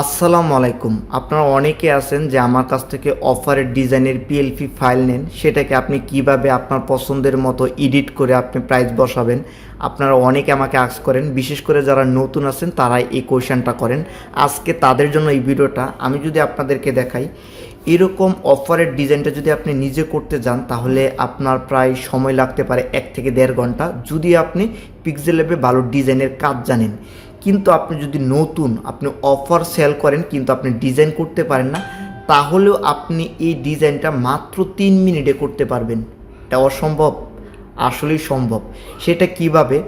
আসসালামু আলাইকুম। আপনারা অনেকে আছেন যে আমার কাছ থেকে অফারের ডিজাইনের পিএলপি ফাইল নেন। সেটাকে আপনি কীভাবে আপনার পছন্দের মতো এডিট করে আপনি প্রাইস বসাবেন? আপনারা অনেকে আমাকে আস করেন। বিশেষ করে যারা নতুন আছেন, তারাই এই কোয়েশনটা করেন। আজকে তাদের জন্য এই ভিডিওটা আমি যদি আপনাদেরকে দেখাই, এরকম অফারের ডিজাইনটা যদি আপনি নিজে করতে যান, তাহলে আপনার প্রায় সময় লাগতে পারে এক থেকে দেড় ঘণ্টা। যদি আপনি পিক্সেল ভালো ডিজাইনের কাজ জানেন কিন্তু আপনি যদি নতুন, আপনি অফার সেল করেন কিন্তু আপনি ডিজাইন করতে পারেন না, তাহলেও আপনি এই ডিজাইনটা মাত্র তিন মিনিটে করতে পারবেন। এটা অসম্ভব। আসলেই সম্ভব। সেটা কীভাবে?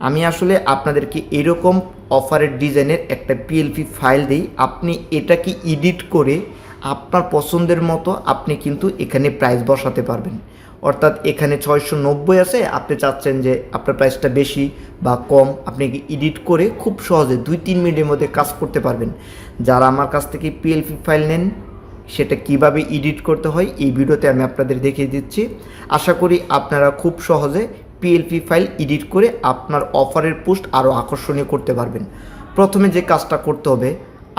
আমি আসলে আপনাদেরকে এরকম অফারের ডিজাইনের একটা পিএলপি ফাইল দিই। আপনি এটাকে এডিট করে আপনার পছন্দের মতো আপনি কিন্তু এখানে প্রাইস বসাতে পারবেন। অর্থাৎ এখানে ছয়শো নব্বই আছে, আপনি চাচ্ছেন যে আপনার প্রাইসটা বেশি বা কম, আপনি এডিট করে খুব সহজে দুই তিন মিনিটের মধ্যে কাজ করতে পারবেন। যারা আমার কাছ থেকে পিএলপি ফাইল নেন, সেটা কীভাবে এডিট করতে হয়, এই ভিডিওতে আমি আপনাদের দেখিয়ে দিচ্ছি। আশা করি আপনারা খুব সহজে পিএলপি ফাইল এডিট করে আপনার অফারের পোস্ট আরও আকর্ষণীয় করতে পারবেন। প্রথমে যে কাজটা করতে হবে,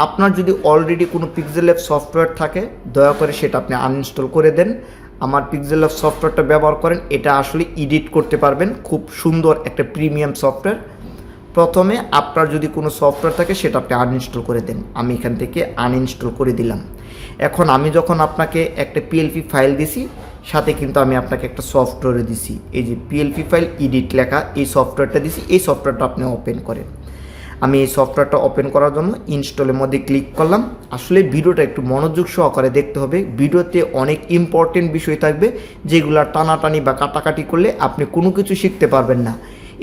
আপনার যদি অলরেডি কোনো পিক্সেল অ্যাপ সফটওয়্যার থাকে, দয়া করে সেটা আপনি আনইনস্টল করে দেন। আমার পিক্সেল অফ সফটওয়্যারটা ব্যবহার করেন, এটা আসলে এডিট করতে পারবেন। খুব সুন্দর একটা প্রিমিয়াম সফটওয়্যার প্রথমে আপনার যদি কোনো সফটওয়্যার থাকে, সেটা আপনি আনইনস্টল করে দেন। আমি এখান থেকে আনইনস্টল করে দিলাম। এখন আমি যখন আপনাকে একটা পিএলপি ফাইল দিছি, সাথে কিন্তু আমি আপনাকে একটা সফটওয়্যারে দিছি। এই যে পিএলপি ফাইল এডিট লেখা, এই সফটওয়্যারটা দিছি, এই সফটওয়্যারটা আপনি ওপেন করেন। আমি এই সফটওয়্যারটা ওপেন করার জন্য ইনস্টলের মধ্যে ক্লিক করলাম। আসলে ভিডিওটা একটু মনোযোগ সহকারে দেখতে হবে। ভিডিওতে অনেক ইম্পর্টেন্ট বিষয় থাকবে, যেগুলো টানাটানি বা কাটাকাটি করলে আপনি কোনো কিছু শিখতে পারবেন না।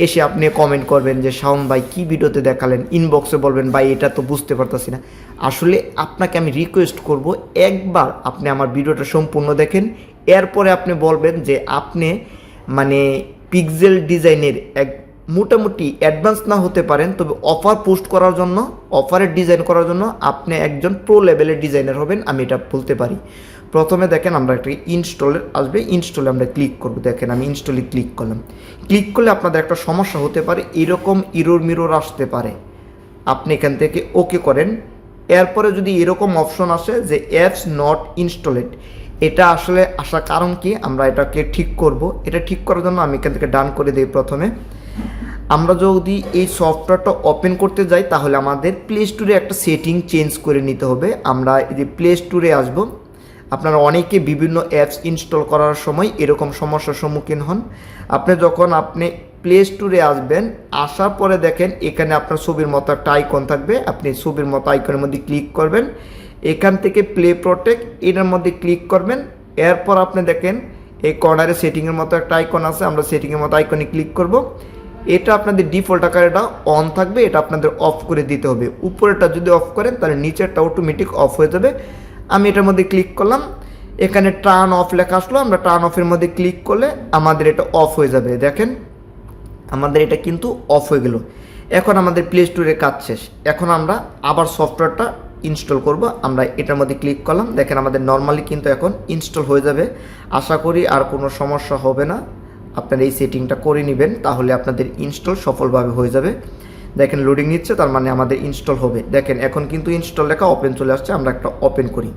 এসে আপনি কমেন্ট করবেন যে, শাওন ভাই, কী ভিডিওতে দেখালেন? ইনবক্সে বলবেন, ভাই, এটা তো বুঝতে পারতাছি না। আসলে আপনাকে আমি রিকোয়েস্ট করব, একবার আপনি আমার ভিডিওটা সম্পূর্ণ দেখেন। এরপরে আপনি বলবেন যে, আপনি মানে পিক্সেল ডিজাইনের এক মোটামুটি অ্যাডভান্স না হতে পারেন, তবে অফার পোস্ট করার জন্য অফারের ডিজাইন করার জন্য আপনি একজন প্রো লেভেলের ডিজাইনার হবেন, আমি এটা বলতে পারি। প্রথমে দেখেন আমরা একটা ইনস্টলের আসবে ইনস্টলে আমরা ক্লিক করব। দেখেন আমি ইনস্টলে ক্লিক করলাম। ক্লিক করলে আপনাদের একটা সমস্যা হতে পারে, এরকম ইরোর মিরোর আসতে পারে। আপনি এখান থেকে ওকে করেন। এরপরে যদি এরকম অপশন আসে যে অ্যাপস নট ইনস্টলেড এটা আসলে আসার কারণ কি? আমরা এটাকে ঠিক করব। এটা ঠিক করার জন্য আমি এখান থেকে ডান করে দিই প্রথমে। আমরা যদি এই সফটওয়্যারটা ওপেন করতে যাই, তাহলে আমাদের প্লে স্টোরে একটা সেটিং চেঞ্জ করে নিতে হবে। আমরা এই যে প্লে স্টোরে আসব। আপনারা অনেকে বিভিন্ন অ্যাপস ইনস্টল করার সময় এরকম সমস্যার সম্মুখীন হন। আপনি যখন আপনি প্লে স্টোরে আসবেন, আসার পরে দেখেন এখানে আপনার ছবির মতো একটা আইকন থাকবে। আপনি ছবির মতো আইকনের মধ্যে ক্লিক করবেন। এখান থেকে প্লে প্রোটেক্ট এটার মধ্যে ক্লিক করবেন। এরপর আপনি দেখেন এই কর্নারে সেটিংয়ের মতো একটা আইকন আছে। আমরা সেটিংয়ের মতো আইকনে ক্লিক করব। এটা আপনাদের ডিফল্ট আকারে এটা অন থাকবে, এটা আপনাদের অফ করে দিতে হবে। উপরেটা যদি অফ করেন, তাহলে নিচেরটা অটোমেটিক অফ হয়ে যাবে। আমি এটার মধ্যে ক্লিক করলাম। এখানে টার্ন অফ লেখা আসলো, আমরা টার্ন অফের মধ্যে ক্লিক করলে আমাদের এটা অফ হয়ে যাবে। দেখেন, আমাদের এটা কিন্তু অফ হয়ে গেল। এখন আমাদের প্লে স্টোরে কাজ শেষ। এখন আমরা আবার সফটওয়্যারটা ইনস্টল করব। আমরা এটার মধ্যে ক্লিক করলাম। দেখেন আমাদের নর্মালি কিন্তু এখন ইনস্টল হয়ে যাবে। আশা করি আর কোনো সমস্যা হবে না। আপনারা এই সেটিংটা করে নেবেন, তাহলে আপনাদের ইনস্টল সফলভাবে হয়ে যাবে। দেখেন লোডিং নিচ্ছে, তার মানে আমাদের ইনস্টল হবে। দেখেন, এখন কিন্তু ইনস্টল লেখা ওপেন চলে আসছে, আমরা একটা ওপেন করি।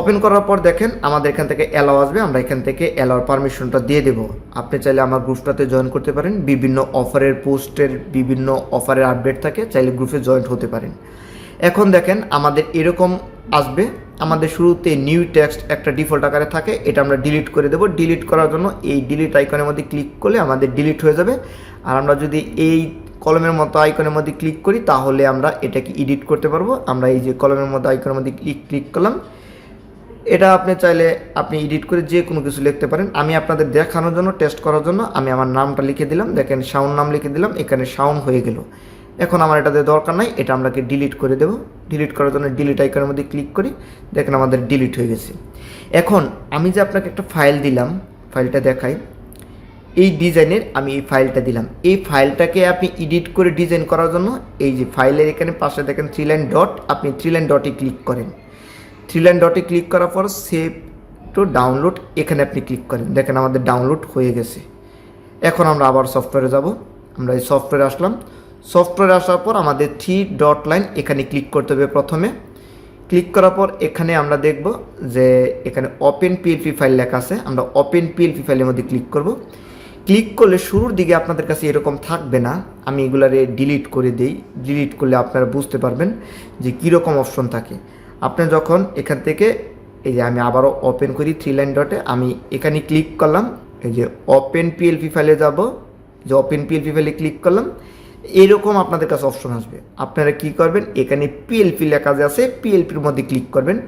ওপেন করার পর দেখেন, আমাদের এখান থেকে অ্যালাও আসবে, আমরা এখান থেকে অ্যালাওয়ার পারমিশনটা দিয়ে দেবো। আপনি চাইলে আমার গ্রুপটাতে জয়েন করতে পারেন, বিভিন্ন অফারের পোস্টের বিভিন্ন অফারের আপডেট থাকে, চাইলে গ্রুপে জয়েন হতে পারেন। এখন দেখেন, আমাদের এরকম আসবে আমাদের শুরুতে নিউ টেক্সট একটা ডিফল্ট আকারে থাকে, এটা আমরা ডিলিট করে দেবো। ডিলিট করার জন্য এই ডিলিট আইকনের মধ্যে ক্লিক করলে আমাদের ডিলিট হয়ে যাবে। আর আমরা যদি এই কলমের মতো আইকনের মধ্যে ক্লিক করি, তাহলে আমরা এটাকে এডিট করতে পারব। আমরা এই যে কলমের মতো আইকনের মধ্যে ক্লিক ক্লিক করলাম। এটা আপনি চাইলে আপনি এডিট করে যে কোনো কিছু লিখতে পারেন। আমি আপনাদের দেখানোর জন্য টেস্ট করার জন্য আমি আমার নামটা লিখে দিলাম। দেখেন সাউন্ড নাম লিখে দিলাম। এখানে সাউন্ড হয়ে গেল। এখন আমার এটাতে দরকার নাই, এটা আমরাকে ডিলিট করে দেবো। ডিলিট করার জন্য ডিলিট আইকনের মধ্যে ক্লিক করি, দেখেন আমাদের ডিলিট হয়ে গেছে। এখন আমি যে আপনাকে একটা ফাইল দিলাম ফাইলটা দেখাই। এই ডিজাইনের আমি এই ফাইলটা দিলাম। এই ফাইলটাকে আপনি এডিট করে ডিজাইন করার জন্য এই যে ফাইলের এখানে পাশে দেখেন থ্রি লাইন ডট আপনি থ্রি লাইন ডটে ক্লিক করেন। থ্রি লাইন ডটে ক্লিক করার পর সেভ টু ডাউনলোড এখানে আপনি ক্লিক করেন। দেখেন আমাদের ডাউনলোড হয়ে গেছে। এখন আমরা আবার সফটওয়্যারে যাব। আমরা এই সফটওয়্যারে আসলাম। সফটওয়্যার আসার পর আমাদের থ্রি ডট লাইন এখানে ক্লিক করতে হবে প্রথমে। ক্লিক করার পর এখানে আমরা দেখব যে এখানে ওপেন পিএলপি ফাইল লেখা আছে। আমরা ওপেন পিএলপি ফাইলের মধ্যে ক্লিক করব। ক্লিক করলে শুরুর দিকে আপনাদের কাছে এরকম থাকবে না। আমি এগুলারে ডিলিট করে দিই। ডিলিট করলে আপনারা বুঝতে পারবেন যে কীরকম অপশন থাকে। আপনি যখন এখান থেকে এই যে আমি আবারও ওপেন করি থ্রি লাইন ডটে আমি এখানে ক্লিক করলাম। এই যে ওপেন পিএলপি ফাইলে যাব। যে ওপেন পিএলপি ফাইলে ক্লিক করলাম। এরকম আপনাদের কাছে অপশন আসবে। আপনারা কি করবেন? এখানে পিএলপি লেখা আছে পিএলপির মধ্যে ক্লিক করবেন।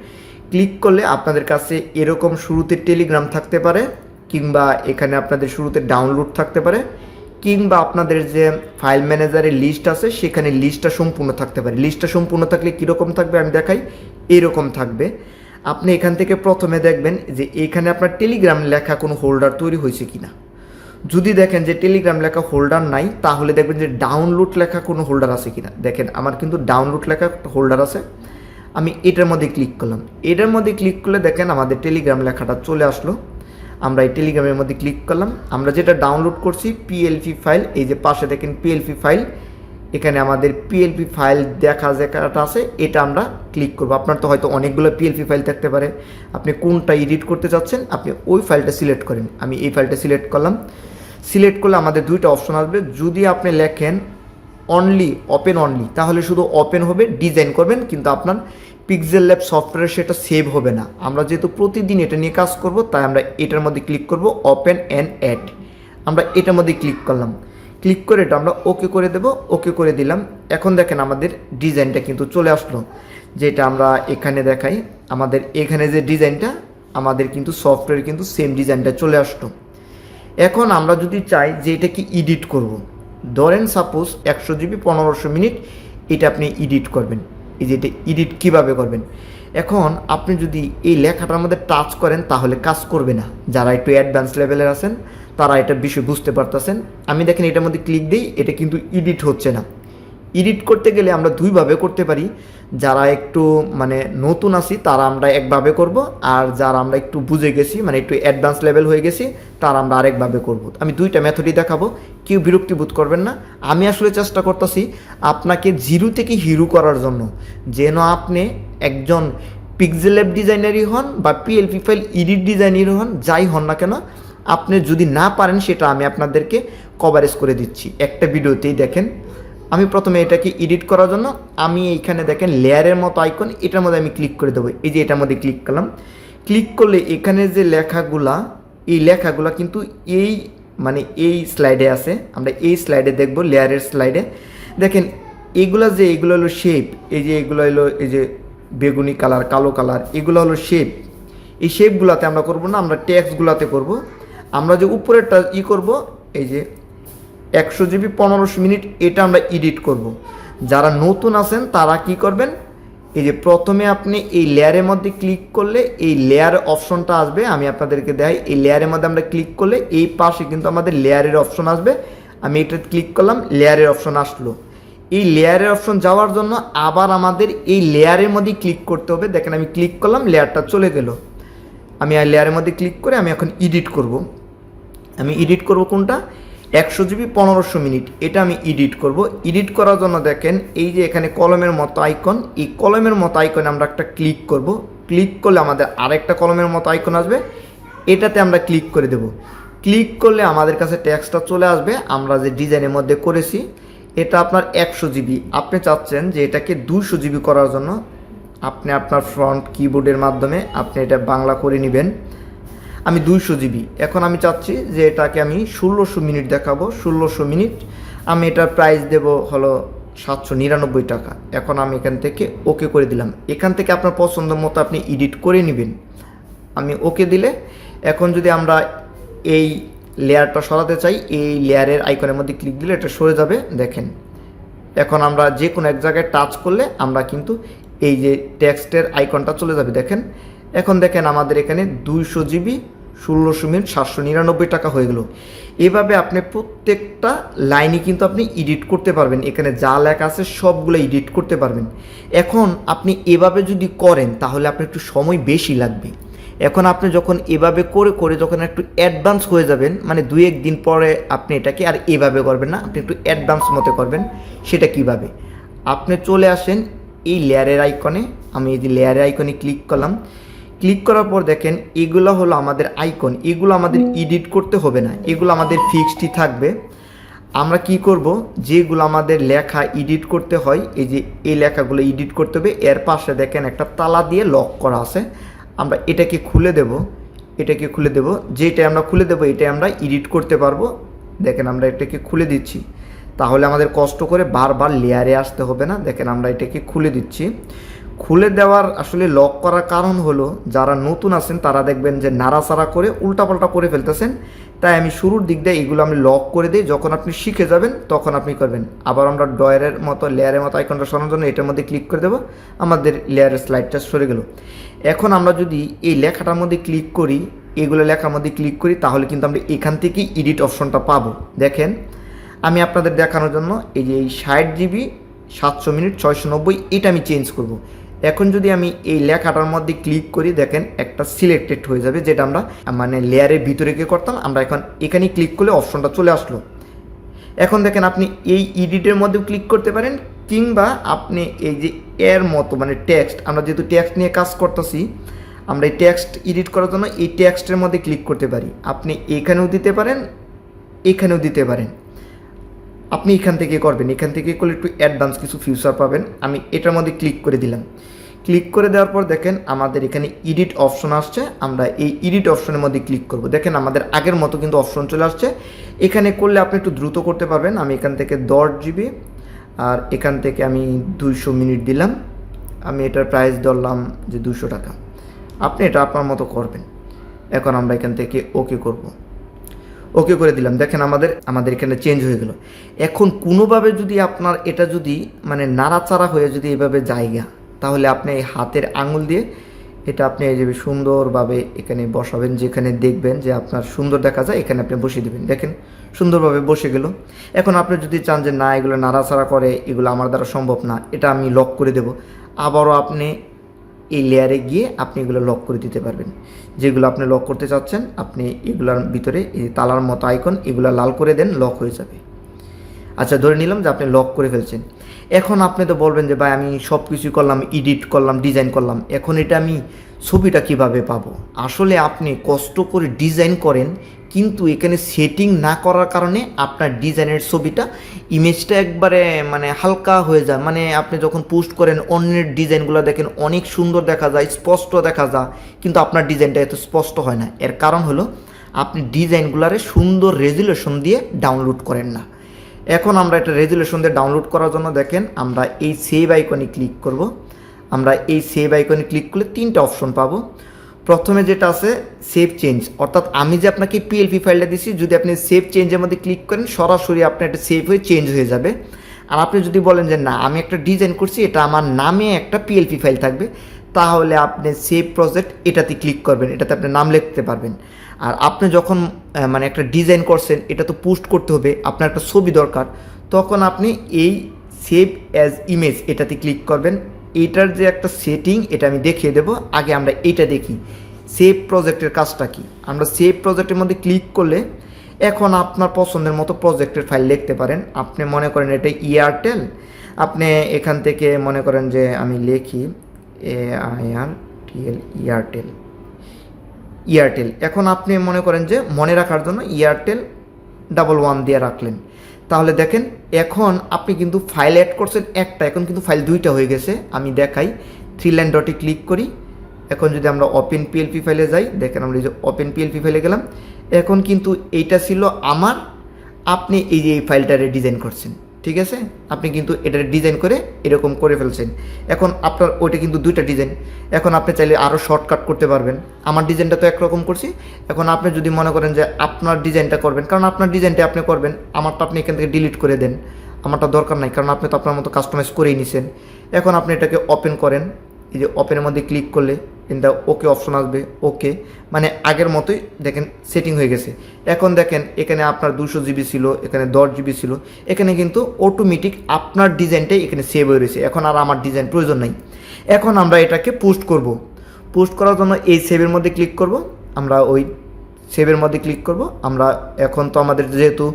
ক্লিক করলে আপনাদের কাছে এরকম শুরুতে টেলিগ্রাম থাকতে পারে, কিংবা এখানে আপনাদের শুরুতে ডাউনলোড থাকতে পারে, কিংবা আপনাদের যে ফাইল ম্যানেজারের লিস্ট আছে, সেখানে লিস্টটা সম্পূর্ণ থাকতে পারে। লিস্টটা সম্পূর্ণ থাকলে কীরকম থাকবে আমি দেখাই? এরকম থাকবে। আপনি এখান থেকে প্রথমে দেখবেন যে এখানে আপনার টেলিগ্রাম লেখা কোনো হোল্ডার তৈরি হয়েছে কিনা। যদি দেখেন যে টেলিগ্রাম লেখা হোল্ডার নাই, তাহলে দেখবেন যে ডাউনলোড লেখা কোনো হোল্ডার আছে কিনা। দেখেন, আমার কিন্তু ডাউনলোড লেখা হোল্ডার আছে। আমি এটার মধ্যে ক্লিক করলাম। এটার মধ্যে ক্লিক করলে দেখেন আমাদের টেলিগ্রাম লেখাটা চলে আসলো। আমরা এই টেলিগ্রামের মধ্যে ক্লিক করলাম। আমরা যেটা ডাউনলোড করছি পিএলপি ফাইল এই যে পাশে দেখেন পিএলপি ফাইল এখানে আমাদের পিএলপি ফাইল দেখা জায়গাটা আছে, এটা আমরা ক্লিক করব। আপনার তো হয়তো অনেকগুলো পিএলপি ফাইল থাকতে পারে। আপনি কোনটা এডিট করতে চাচ্ছেন, আপনি ওই ফাইলটা সিলেক্ট করেন। আমি এই ফাইলটা সিলেক্ট করলাম। সিলেক্ট করলে আমাদের দুইটা অপশন আসবে। যদি আপনি লেখেন অনলি ওপেন অনলি তাহলে শুধু ওপেন হবে ডিজাইন করবেন, কিন্তু আপনার পিক্সেল ল্যাব সফটওয়্যার সেটা সেভ হবে না। আমরা যেহেতু প্রতিদিন এটা নিয়ে কাজ করব, তাই আমরা এটার মধ্যে ক্লিক করব ওপেন অ্যান্ড অ্যাড আমরা এটার মধ্যে ক্লিক করলাম। ক্লিক করে এটা আমরা ওকে করে দেব ওকে করে দিলাম। এখন দেখেন আমাদের ডিজাইনটা কিন্তু চলে আসলো। যেটা আমরা এখানে দেখাই, আমাদের এখানে যে ডিজাইনটা আমাদের কিন্তু সফটওয়্যার কিন্তু সেম ডিজাইনটা চলে আসলো। এখন আমরা যদি চাই যে এটা কি এডিট করব। ধরেন সাপোজ একশো জিবি পনেরোশো মিনিট এটা আপনি এডিট করবেন। এই যে এটা এডিট কীভাবে করবেন? এখন আপনি যদি এই লেখাটার মধ্যে টাচ করেন তাহলে কাজ করবে না। যারা একটু অ্যাডভান্স লেভেলের আছেন, তারা এটা বিষয় বুঝতে পারতেছেন। আমি দেখেন এটার মধ্যে ক্লিক দিই, এটা কিন্তু এডিট হচ্ছে না। এডিট করতে গেলে আমরা দুইভাবে করতে পারি। যারা একটু মানে নতুন আছি, তারা আমরা একভাবে করব। আর যারা আমরা একটু বুঝে গেছি মানে একটু অ্যাডভান্স লেভেল হয়ে গেছি, তারা আমরা আরেকভাবে করব। আমি দুইটা মেথডই দেখাবো, কেউ বিরক্তি বোধ করবেন না। আমি আসলে চেষ্টা করতেছি আপনাকে জিরো থেকে হিরো করার জন্য। যেন আপনি একজন পিক্সেল অ্যাপ ডিজাইনারই হন বা পিএলপি ফাইল এডিট ডিজাইনারই হন, যাই হন না কেন, আপনি যদি না পারেন, সেটা আমি আপনাদেরকে কভারেজ করে দিচ্ছি। একটা ভিডিওতেই দেখেন। আমি প্রথমে এটাকে এডিট করার জন্য আমি এইখানে দেখেন লেয়ারের মতো আইকন এটার মধ্যে আমি ক্লিক করে দেবো। এই যে এটার মধ্যে ক্লিক করলাম। ক্লিক করলে এখানে যে লেখাগুলা, এই লেখাগুলা কিন্তু এই মানে এই স্লাইডে আছে। আমরা এই স্লাইডে দেখব লেয়ারের স্লাইডে দেখেন, এগুলা যে, এগুলো হলো শেপ এই যে, এগুলো হলো, এই যে বেগুনি কালার কালো কালার এগুলো হলো শেপ এই শেপগুলোতে আমরা করব না, আমরা ট্যাক্সগুলোতে করব। আমরা যে উপরেরটা ই করব, এই যে একশো জিবি পনেরোশো মিনিট এটা আমরা এডিট করব। যারা নতুন আছেন, তারা কি করবেন? এই যে প্রথমে আপনি এই লেয়ারের মধ্যে ক্লিক করলে এই লেয়ার অপশনটা আসবে। আমি আপনাদেরকে দেখাই, এই লেয়ারের মধ্যে আমরা ক্লিক করলে এই পাশে কিন্তু আমাদের লেয়ারের অপশন আসবে। আমি এটা ক্লিক করলাম লেয়ারের অপশন আসলো। এই লেয়ারের অপশন যাওয়ার জন্য আবার আমাদের এই লেয়ারের মধ্যে ক্লিক করতে হবে। দেখেন আমি ক্লিক করলাম লেয়ারটা চলে গেল। আমি আর লেয়ারের মধ্যে ক্লিক করে আমি এখন এডিট করব। আমি এডিট করব কোনটা? একশো জিবি পনেরোশো মিনিট। এটা আমি এডিট করব। এডিট করার জন্য দেখেন, এই যে এখানে কলমের মতো আইকন এই কলমের মতো আইকনে আমরা একটা ক্লিক করব। ক্লিক করলে আমাদের আরেকটা কলমের মতো আইকন আসবে। এটাতে আমরা ক্লিক করে দেব। ক্লিক করলে আমাদের কাছে ট্যাক্সটা চলে আসবে। আমরা যে ডিজাইনের মধ্যে করেছি, এটা আপনার একশো জিবি। আপনি চাচ্ছেন যে এটাকে দুশো জিবি করার জন্য। আপনি আপনার ফ্রন্ট কিবোর্ডের মাধ্যমে আপনি এটা বাংলা করে নেবেন। আমি দুইশো জিবি। এখন আমি চাচ্ছি যে এটাকে আমি ষোলোশো মিনিট দেখাবো। ষোলোশো মিনিট, আমি এটার প্রাইস দেব হলো সাতশো নিরানব্বই টাকা। এখন আমি এখান থেকে ওকে করে দিলাম। এখান থেকে আপনার পছন্দ মতো আপনি এডিট করে নেবেন। আমি ওকে দিলে, এখন যদি আমরা এই লেয়ারটা সরাতে চাই, এই লেয়ারের আইকনের মধ্যে ক্লিক দিলে এটা সরে যাবে। দেখেন, এখন আমরা যে কোনো এক জায়গায় টাচ করলে আমরা কিন্তু এই যে টেক্সটের আইকনটা চলে যাবে। দেখেন এখন দেখেন আমাদের এখানে দুইশো জিবি ষোলোশো মিনিট, সাতশো নিরানব্বই টাকা হয়ে গেল। এভাবে আপনি প্রত্যেকটা লাইনে কিন্তু আপনি এডিট করতে পারবেন। এখানে যা লেখা আছে সবগুলো এডিট করতে পারবেন। এখন আপনি এভাবে যদি করেন, তাহলে আপনার একটু সময় বেশি লাগবে। এখন আপনি যখন এভাবে করে করে যখন একটু অ্যাডভান্স হয়ে যাবেন মানে দুই এক দিন পরে আপনি এটাকে আর এভাবে করবেন না, আপনি একটু অ্যাডভান্স মতো করবেন। সেটা কীভাবে? আপনি চলে আসেন এই লেয়ারের আইকনে আমি এই যে লেয়ারের আইকনে ক্লিক করলাম। ক্লিক করার পর দেখেন, এগুলো হলো আমাদের আইকন এগুলো আমাদের এডিট করতে হবে না, এগুলো আমাদের ফিক্সডই থাকবে। আমরা কি করব? যেগুলো আমাদের লেখা এডিট করতে হয়, এই যে এই লেখাগুলো এডিট করতে হবে, এর পাশে দেখেন একটা তালা দিয়ে লক করা আছে। আমরা এটাকে খুলে দেব, এটাকে খুলে দেব যেটা আমরা খুলে দেব এটা আমরা এডিট করতে পারব। দেখেন, আমরা এটাকে খুলে দিচ্ছি। তাহলে আমাদের কষ্ট করে বারবার লেয়ারে আসতে হবে না। দেখেন, আমরা এটাকে খুলে দিচ্ছি। খুলে দেওয়ার আসলে লক করার কারণ হলো, যারা নতুন আছেন, তারা দেখবেন যে নাড়াচাড়া করে উল্টাপাল্টা করে ফেলতেছেন। তাই আমি শুরুর দিক দিয়ে এগুলো আমি লক করে দিই। যখন আপনি শিখে যাবেন, তখন আপনি করবেন। আবার আমরা ডয়ারের মতো লেয়ারের মতো আইকনটা সরানোর জন্য এটার মধ্যে ক্লিক করে দেবো। আমাদের লেয়ারের স্লাইডটা সরে গেল। এখন আমরা যদি এই লেখাটার মধ্যে ক্লিক করি, এগুলো লেখার মধ্যে ক্লিক করি, তাহলে কিন্তু আমরা এখান থেকেই এডিট অপশনটা পাবো। দেখেন, আমি আপনাদের দেখানোর জন্য এই যে এই ষাট জিবি সাতশো মিনিট, ছয়শো নব্বই, এটা আমি চেঞ্জ করব। এখন যদি আমি এই লেখাটার মধ্যে ক্লিক করি, দেখেন একটা সিলেক্টেড হয়ে যাবে, যেটা আমরা মানে লেয়ারের ভিতরে গিয়ে করতাম। আমরা এখন এখানে ক্লিক করলে অপশনটা চলে আসলো। এখন দেখেন আপনি এই এডিটের মধ্যেও ক্লিক করতে পারেন, কিংবা আপনি এই যে এর মতো মানে টেক্সট আমরা যেহেতু টেক্সট নিয়ে কাজ করতেছি, আমরা এই টেক্সট এডিট করার জন্য এই টেক্সটের মধ্যে ক্লিক করতে পারি। আপনি এখানেও দিতে পারেন, এখানেও দিতে পারেন। আপনি এখান থেকে করবেন, এখান থেকে করলে একটু অ্যাডভান্স কিছু ফিউচার পাবেন। আমি এটার মধ্যে ক্লিক করে দিলাম। ক্লিক করে দেওয়ার পর দেখেন আমাদের এখানে এডিট অপশন আসছে। আমরা এই এডিট অপশনের মধ্যে ক্লিক করব। দেখেন আমাদের আগের মতো কিন্তু অপশন চলে আসছে। এখানে করলে আপনি একটু দ্রুত করতে পারবেন। আমি এখান থেকে দশ জিবি আর এখান থেকে আমি দুইশো মিনিট দিলাম। আমি এটার প্রাইস ধরলাম যে দুশো টাকা। আপনি এটা আপনার মতো করবেন। এখন আমরা এখান থেকে ওকে করব। ওকে করে দিলাম। দেখেন আমাদের আমাদের এখানে চেঞ্জ হয়ে গেল। এখন কোনোভাবে যদি আপনার এটা যদি মানে নাড়াচাড়া হয়ে যদি এভাবে জায়গা, তাহলে আপনি এই হাতের আঙুল দিয়ে এটা আপনি এই যে সুন্দরভাবে এখানে বসাবেন, যেখানে দেখবেন যে আপনার সুন্দর দেখা যায়, এখানে আপনি বসিয়ে দেবেন। দেখেন, সুন্দরভাবে বসে গেল। এখন আপনি যদি চান যে না, এগুলো নাড়াচাড়া করে, এগুলো আমার দ্বারা সম্ভব না, এটা আমি লক করে দেব। আবারও আপনি এই লেয়ারে গিয়ে আপনি এগুলো লক করে দিতে পারবেন। যেগুলো আপনি লক করতে চাচ্ছেন, আপনি এগুলোর ভিতরে এই তালার মতো আইকন এগুলো লাল করে দেন লক হয়ে যাবে। আচ্ছা ধরে নিলাম যে আপনি লক করে ফেলছেন। এখন আপনি তো বলবেন যে, ভাই, আমি সব কিছু করলাম এডিট করলাম ডিজাইন করলাম। এখন এটা আমি ছবিটা কীভাবে পাবো? আসলে আপনি কষ্ট করে ডিজাইন করেন, কিন্তু এখানে সেটিং না করার কারণে আপনার ডিজাইনের ছবিটা ইমেজটা একবারে মানে হালকা হয়ে যায়। মানে আপনি যখন পোস্ট করেন, অন্যের ডিজাইনগুলো দেখেন, অনেক সুন্দর দেখা যায়, স্পষ্ট দেখা যায়, কিন্তু আপনার ডিজাইনটা এত স্পষ্ট হয় না। এর কারণ হলো, আপনি ডিজাইনগুলারে সুন্দর রেজুলেশন দিয়ে ডাউনলোড করেন না। এখন আমরা এটা রেজুলেশন দিয়ে ডাউনলোড করার জন্য দেখেন আমরা এই সেভ আইকনে ক্লিক করব। আমরা এই সেভ আইকনে ক্লিক করলে তিনটা অপশন পাবো। প্রথমে যেটা আছে সেভ চেঞ্জ অর্থাৎ আমি যে আপনাকে পিএলপি ফাইলটা দিছি, যদি আপনি সেভ চেঞ্জের মধ্যে ক্লিক করেন, সরাসরি আপনার এটা সেভ হয়ে চেঞ্জ হয়ে যাবে। আর আপনি যদি বলেন যে না, আমি একটা ডিজাইন করছি, এটা আমার নামে একটা পিএলপি ফাইল থাকবে। তাহলে আপনি সেভ প্রজেক্ট এটাতে ক্লিক করবেন, এটাতে আপনি নাম লিখতে পারবেন। আর আপনি যখন মানে একটা ডিজাইন করছেন, এটা তো পোস্ট করতে হবে, আপনার একটা ছবি দরকার, তখন আপনি এই সেভ অ্যাজ ইমেজ এটাতে ক্লিক করবেন। এটার যে একটা সেটিং এটা আমি দেখিয়ে দেবো, আগে আমরা এটা দেখি। সেভ প্রজেক্টের কাজটা কি? আমরা সেভ প্রজেক্টের মধ্যে ক্লিক করলে এখন আপনার পছন্দের মতো প্রজেক্টের ফাইল লিখতে পারেন। আপনি মনে করেন এটা এয়ারটেল আপনি এখান থেকে মনে করেন যে আমি লিখি A I R T L Airtel Airtel এখন আপনি মনে করেন যে মনে রাখার জন্য এয়ারটেল ডাবল ওয়ান দিয়ে রাখলেন। তাহলে দেখেন, এখন আপনি কিন্তু ফাইল অ্যাড করছেন একটা, এখন কিন্তু ফাইল দুইটা হয়ে গেছে। আমি দেখাই থ্রি লাইন ডটে ক্লিক করি। এখন যদি আমরা ওপেন পিএলপি ফাইলে যাই, দেখেন আমরা এই যে ওপেন পিএলপি ফাইলে গেলাম। এখন কিন্তু এইটা ছিল আমার, আপনি এই যে এই ফাইলটারে ডিজাইন করছেন। ঠিক আছে? আপনি কিন্তু এটা ডিজাইন করে এরকম করে ফেলছেন। এখন আপনার ওইটা কিন্তু দুইটা ডিজাইন এখন আপনি চাইলে আরও শর্টকাট করতে পারবেন। আমার ডিজাইনটা তো একরকম করছি। এখন আপনি যদি মনে করেন যে আপনার ডিজাইনটা করবেন, কারণ আপনার ডিজাইনটা আপনি করবেন আমারটা আপনি এখান থেকে ডিলিট করে দেন। আমারটা দরকার নাই, কারণ আপনি তো আপনার মতো কাস্টমাইজ করেই নিছেন। এখন আপনি এটাকে ওপেন করেন। এই যে ওপেনের মধ্যে ক্লিক করলে দ্য ওকে অপশন আসবে ওকে মানে আগের মতোই দেখেন সেটিং হয়ে গেছে। এখন দেখেন এখানে আপনার দুশো জিবি ছিল, এখানে দশ জিবি ছিল, এখানে কিন্তু অটোমেটিক আপনার ডিজাইনটাই এখানে সেভ হয়ে রয়েছে। এখন আর আমার ডিজাইন প্রয়োজন নাই। এখন আমরা এটাকে পোস্ট করব। পোস্ট করার জন্য এই সেভের মধ্যে ক্লিক করব। আমরা ওই সেভের মধ্যে ক্লিক করব। আমরা এখন তো আমাদের যেহেতু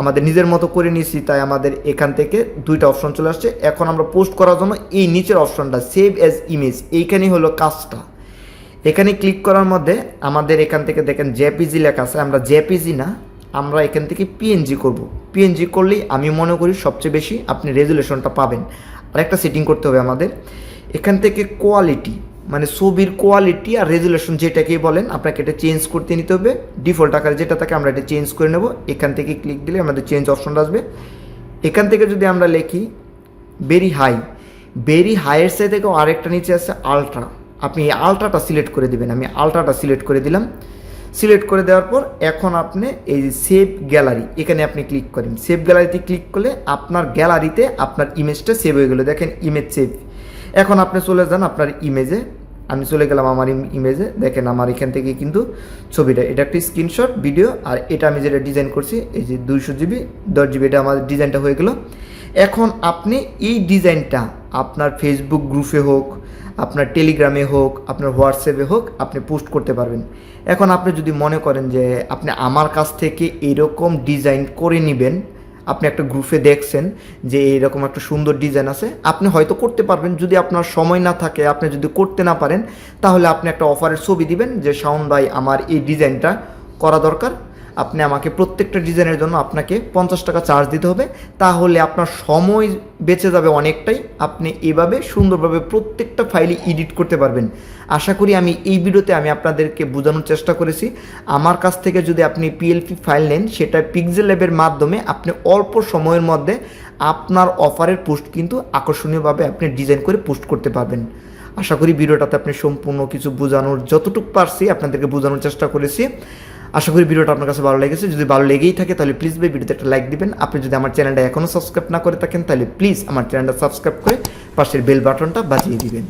আমাদের নিজের মতো করে নিয়েছি, তাই আমাদের এখান থেকে দুইটা অপশন চলে আসছে। এখন আমরা পোস্ট করার জন্য এই নিচের অপশনটা সেভ অ্যাজ ইমেজ এইখানেই হলো কাজটা। এখানে ক্লিক করার মধ্যে আমাদের এখান থেকে দেখেন জেপিজি লেখা আছে, আমরা জেপিজি না, আমরা এখান থেকে পিএনজি করব। পিএনজি করলেই আমি মনে করি সবচেয়ে বেশি আপনি রেজুলেশনটা পাবেন। আর একটা সেটিং করতে হবে আমাদের। এখান থেকে কোয়ালিটি মানে ছবির কোয়ালিটি আর রেজুলেশন যেটাকেই বলেন, আপনাকে এটা চেঞ্জ করতে নিতে হবে। ডিফল্ট আকারে যেটা থাকে, আমরা এটা চেঞ্জ করে নেব। এখান থেকে ক্লিক দিলে আমাদের চেঞ্জ অপশনটা আসবে। এখান থেকে যদি আমরা লিখি ভেরি হাই ভেরি হাইয়ের সাইড থেকেও আরেকটা নিচে আছে আলট্রা আপনি এই আলট্রাটা সিলেক্ট করে দিবেন। আমি আলট্রাটা সিলেক্ট করে দিলাম। সিলেক্ট করে দেওয়ার পর এখন আপনি এই যে সেভ গ্যালারি এখানে আপনি ক্লিক করেন। সেভ গ্যালারিতে ক্লিক করলে আপনার গ্যালারিতে আপনার ইমেজটা সেভ হয়ে গেলো। দেখেন ইমেজ সেভ এখন আপনি চলে যান আপনার ইমেজে আমি চলে গেলাম আমার ইমেজে দেখেন আমার এখান থেকে কিন্তু ছবিটা, এটা একটি স্ক্রিনশট ভিডিও আর এটা আমি যেটা ডিজাইন করছি, এই যে দুইশো জিবি দশ জিবি এটা আমার ডিজাইনটা হয়ে গেলো। এখন আপনি এই ডিজাইনটা আপনার ফেসবুক গ্রুপে হোক, আপনার টেলিগ্রামে হোক, আপনার হোয়াটসঅ্যাপে হোক, আপনি পোস্ট করতে পারবেন। এখন আপনি যদি মনে করেন যে আপনি আমার কাছ থেকে এরকম ডিজাইন করে নেবেন আপনি একটা গ্রুপে দেখছেন যে এইরকম একটা সুন্দর ডিজাইন আছে, আপনি হয়তো করতে পারবেন। যদি আপনার সময় না থাকে, আপনি যদি করতে না পারেন, তাহলে আপনি একটা অফারের ছবি দিবেন যে, শাওন ভাই, আমার এই ডিজাইনটা করা দরকার। আপনি আমাকে প্রত্যেকটা ডিজাইনের জন্য আপনাকে পঞ্চাশ টাকা চার্জ দিতে হবে। তাহলে আপনার সময় বেঁচে যাবে অনেকটাই। আপনি এভাবে সুন্দরভাবে প্রত্যেকটা ফাইলই এডিট করতে পারবেন। আশা করি আমি এই ভিডিওতে আমি আপনাদেরকে বোঝানোর চেষ্টা করেছি। আমার কাছ থেকে যদি আপনি পিএলপি ফাইল নেন, সেটা পিক্সেল ল্যাবের মাধ্যমে আপনি অল্প সময়ের মধ্যে আপনার অফারের পোস্ট কিন্তু আকর্ষণীয়ভাবে আপনি ডিজাইন করে পোস্ট করতে পারবেন। আশা করি ভিডিওটাতে আপনি সম্পূর্ণ কিছু বোঝানোর যতটুকু পারছি আপনাদেরকে বোঝানোর চেষ্টা করেছি। আশা করি ভিডিওটা আপনার কাছে ভালো লেগেছে। যদি ভালো লেগেই থাকে, তাহলে প্লিজ ভাই ভিডিওতে একটা লাইক দিবেন। আপনি যদি আমার চ্যানেলটা এখনও সাবস্ক্রাইব না করে থাকেন, তাহলে প্লিজ আমার চ্যানেলটা সাবস্ক্রাইব করে পাশের বেল বাটনটা বাজিয়ে দিবেন।